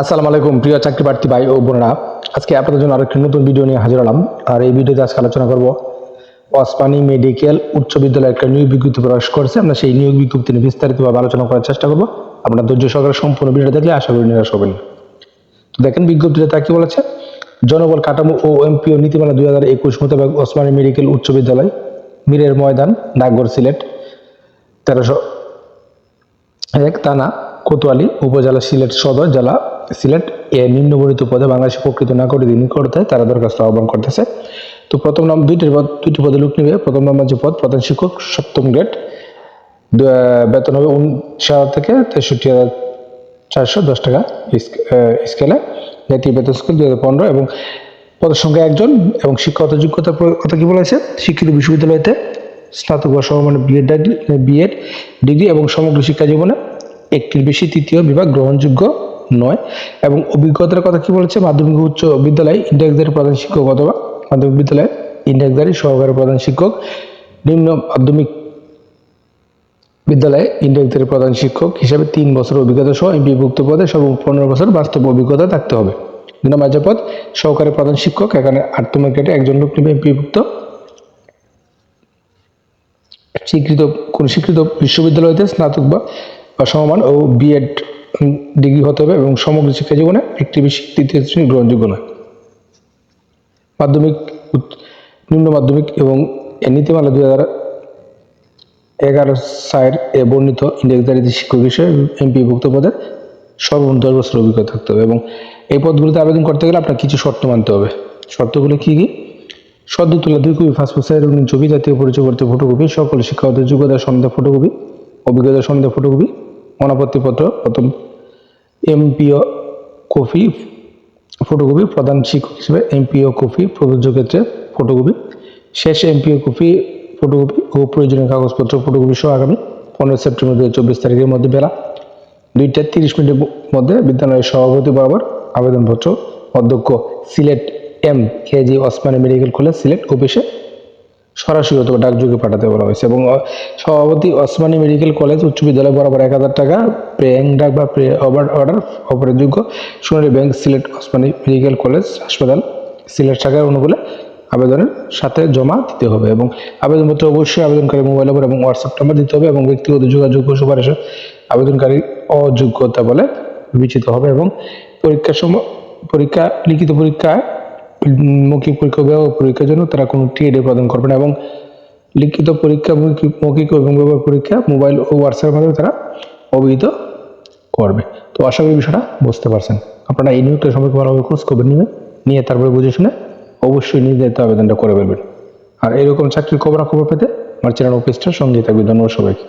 আসসালামু আলাইকুম, প্রিয় চাকরি প্রার্থী ভাই ও বোনেরা। আজকে আপনাদের জন্য আরেকটি নতুন ভিডিও নিয়ে হাজির হলাম। আর এই ভিডিওতে আজকে আলোচনা করব ওসমানী মেডিকেল উচ্চ বিদ্যালয়ে একটা নিয়োগ বিজ্ঞপ্তি প্রকাশ করেছে। আমরা সেই নিয়োগ বিজ্ঞপ্তি নিয়ে বিস্তারিতভাবে আলোচনা করার চেষ্টা করব। আপনারা ধৈর্য সহকারে সম্পূর্ণ ভিডিও দেখলে আশা করি নিরাশ হবেন তো দেখেন বিজ্ঞপ্তিটা তা কি বলেছে? জনবল কাঠামো ও এমপিও নীতিমালা দুই হাজার একুশ মোতাবেক ওসমানী মেডিকেল উচ্চ বিদ্যালয়, মীরের ময়দান ডাকঘর সিলেট, তেরোশো এক, থানা, কোতোয়ালি উপজেলা সিলেট সদর জেলা সিলেট এ নিম্নবর্ণিত পদে বাংলাদেশের প্রকৃত নাগরিক নিকটতে তারা দরখাস্ত আহ্বান করতেছে। তো প্রথম নাম দুইটি পদ দুইটি পদে লোক নেবে। প্রথম নাম্বার যে পদ প্রধান শিক্ষক সপ্তম গ্রেড। বেতন হবে উনষাট হাজার থেকে তেষট্টি হাজার চারশো দশ টাকা স্কেলে। জাতীয় বেতন স্কেল দুই হাজার পনেরো এবং পদের সংখ্যা একজন এবং শিক্ষাগত যোগ্যতার কথা কি বলেছে? শিক্ষিত বিশ্ববিদ্যালয়তে স্নাতক বা সমমানের বিএড বিএড ডিগ্রি এবং সমগ্র শিক্ষা জীবনে একটির বেশি তৃতীয় বিভাগ গ্রহণযোগ্য। নয়। এবং অভিজ্ঞতার কথা কি বলেছে? মাধ্যমিক উচ্চ বিদ্যালয় ইন্ডেক্সধারী প্রধান শিক্ষক অথবা মাধ্যমিক বিদ্যালয়ে ইন্ডেক্সধারী সহকারী প্রধান শিক্ষক, নিম্ন মাধ্যমিক বিদ্যালয়ে ইন্ডেক্সধারী প্রধান শিক্ষক হিসাবে তিন বছর অভিজ্ঞতা সহ বিভক্ত পদে সর্ব পনেরো বছর বাস্তব অভিজ্ঞতা থাকতে হবে। নম্বর পদ সহকারী প্রধান শিক্ষক এখানে আটতম গ্রেডে একজন লোক নেবে বিভক্ত স্বীকৃত, কোন স্বীকৃত বিশ্ববিদ্যালয়তে স্নাতক বা বা সমমান ও বিএড ডিগ্রি হতে হবে এবং সমগ্র শিক্ষা জীবনে একটি বেশি তৃতীয় শ্রেণি গ্রহণযোগ্য নয়। মাধ্যমিক নিম্ন মাধ্যমিক এবং নীতিমালা দুই হাজার এগারো সায়ের এ বর্ণিত ইন্ডেক্সধারিত শিক্ষক হিসেবে এমপিভুক্ত পদে সর্বমোট দশ বছর অভিজ্ঞতা থাকতে হবে এবং এই পদগুলিতে আবেদন করতে গেলে আপনার কিছু শর্ত মানতে হবে। শর্তগুলো কি কি? সদ্য তোলা দুই কপি পাসপোর্ট সাইজের রঙিন ছবি, জাতীয় পরিচয়পত্র ফটোকপি সকল শিক্ষাগত যোগ্যতা সন্ধ্যা ফটোকপি অভিজ্ঞতা সন্ধ্যা ফটোকপি অনাপত্তিপত্র প্রথম এমপিও কপি, ফটোকপি, প্রধান শিক্ষক হিসেবে এমপিও কপি, প্রযোজ্য ক্ষেত্রে ফটোকপি, শেষ এমপিও কপি, ফটোকপি ও প্রয়োজনীয় কাগজপত্র, ফটোকপি সহ আগামী পনেরো সেপ্টেম্বর দু চব্বিশ তারিখের মধ্যে বেলা দুইটা তিরিশ মিনিটের মধ্যে বিদ্যালয়ের সভাপতি বরাবর আবেদনপত্র, অধ্যক্ষ Sylhet M KG Osmani medical college, Sylhet অফিসে সরাসরি অথবা ডাকযোগে পাঠাতে বলা হয়েছে। এবং সভাপতি ওসমানী মেডিকেল কলেজ উচ্চ বিদ্যালয় বরাবর এক হাজার টাকা প্রেং ডাক বা প্রে অর্ডার অপরের যোগ্য bank Sylhet Osmani medical college হাসপাতাল সিলেট শাখার অনুকূলে আবেদনের সাথে জমা দিতে হবে এবং আবেদনপত্র অবশ্যই আবেদনকারী মোবাইল নম্বর এবং হোয়াটসঅ্যাপ নাম্বার দিতে হবে এবং ব্যক্তিগত যোগাযোগ সুপারিশ আবেদনকারী অযোগ্যতা বলে বিবেচিত হবে এবং পরীক্ষার সময়, পরীক্ষা, লিখিত পরীক্ষায় মৌখিক পরীক্ষা ব্যবহার পরীক্ষার জন্য তারা কোনো টিএডে প্রদান করবে না এবং লিখিত পরীক্ষা, মৌখিক এবং ব্যবহার পরীক্ষা মোবাইল ও হোয়াটসঅ্যাপের মাধ্যমে তারা অবহিত করবে। তো আশা করি বিষয়টা বুঝতে পারছেন। আপনারা এই নিয়োগটা সম্পর্কে ভালোভাবে খোঁজ খবর নেবেন, নিয়ে তারপরে বুঝে শুনে অবশ্যই নির্ধারিত আবেদনটা করে ফেলবেন। আর এরকম চাকরির খবরাখবর পেতে আমার চ্যানেল অফিসটার সঙ্গে থাকবে ধন্যবাদ সবাইকে।